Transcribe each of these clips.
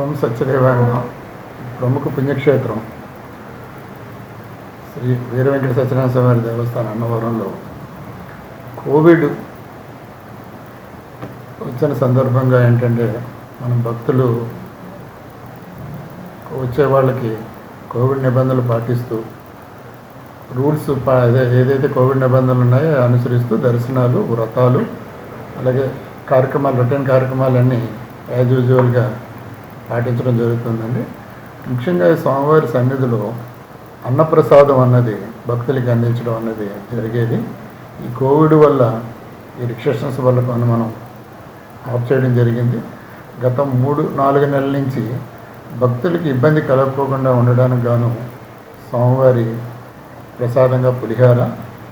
ओम सच्चदेवाय नमः ప్రముఖ పుణ్యక్షేత్రం. శ్రీ వీరవెంకట సత్యనారాయణ స్వామి దేవస్థానం అన్నవరంలో కోవిడ్ వచ్చిన సందర్భంగా ఏంటంటే మనం భక్తులు వచ్చే వాళ్ళకి కోవిడ్ నిబంధనలు పాటిస్తూ రూల్స్ అదే ఏదైతే కోవిడ్ నిబంధనలు ఉన్నాయో అనుసరిస్తూ దర్శనాలు వ్రతాలు అలాగే కార్యక్రమాలు రిటర్న్ కార్యక్రమాలన్నీ యాజ్ యూజువల్గా పాటించడం జరుగుతుందండి. ముఖ్యంగా ఈ స్వామివారి సన్నిధిలో అన్నప్రసాదం అన్నది భక్తులకి అందించడం అన్నది జరిగేది. ఈ కోవిడ్ వల్ల ఈ రిస్ట్రిక్షన్స్ వల్ల పని మనం ఆఫ్ చేయడం జరిగింది. గత మూడు నాలుగు నెలల నుంచి భక్తులకి ఇబ్బంది కలగకోకుండా ఉండడానికి గాను స్వామివారి ప్రసాదంగా పులిహార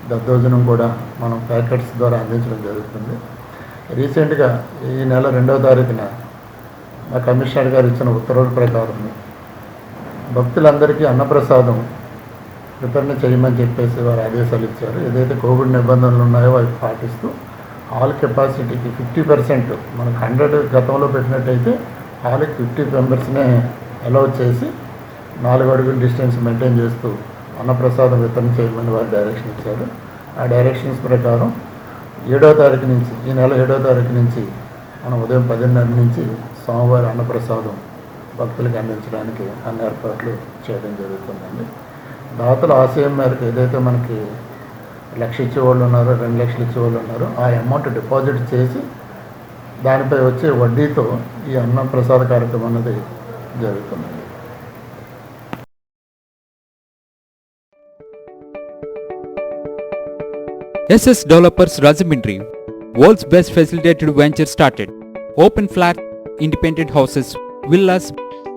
దద్దోజనం కూడా మనం ప్యాకెట్స్ ద్వారా అందించడం జరుగుతుంది. రీసెంట్గా ఈ నెల రెండవ తారీఖున మా కమిషనర్ గారు ఇచ్చిన ఉత్తర్వుల ప్రకారం భక్తులందరికీ అన్నప్రసాదం వితరణ చేయమని చెప్పేసి వారు ఆదేశాలు ఇచ్చారు. ఏదైతే కోవిడ్ నిబంధనలు ఉన్నాయో అవి పాటిస్తూ హాల్ కెపాసిటీకి ఫిఫ్టీ పర్సెంట్ మనకు హండ్రెడ్ గతంలో పెట్టినట్టయితే హాల్కి ఫిఫ్టీ మెంబర్స్నే అలౌ చేసి నాలుగు అడుగుల డిస్టెన్స్ మెయింటైన్ చేస్తూ అన్నప్రసాదం వితరణ చేయమని వారు డైరెక్షన్ ఇచ్చారు. ఆ డైరెక్షన్స్ ప్రకారం ఏడో తారీఖు నుంచి ఈ నెల ఏడో తారీఖు నుంచి మనం ఉదయం పదిన్నర నుంచి సోమవారం అన్నప్రసాదం భక్తులకు అందించడానికి అన్ని ఏర్పాట్లు చేయడం జరుగుతుందండి దాతల ఆశయం మేరకు ఏదైతే మనకి లక్ష ఇచ్చేవాళ్ళు ఉన్నారో రెండు లక్షలు ఇచ్చేవాళ్ళు ఉన్నారో ఆ అమౌంట్ డిపాజిట్ చేసి దానిపై వచ్చే వడ్డీతో ఈ అన్న ప్రసాద కార్యక్రమం అనేది జరుగుతుంది SS developers Rajahmundry world's best facilitated venture started. Open flat, independent houses, villas,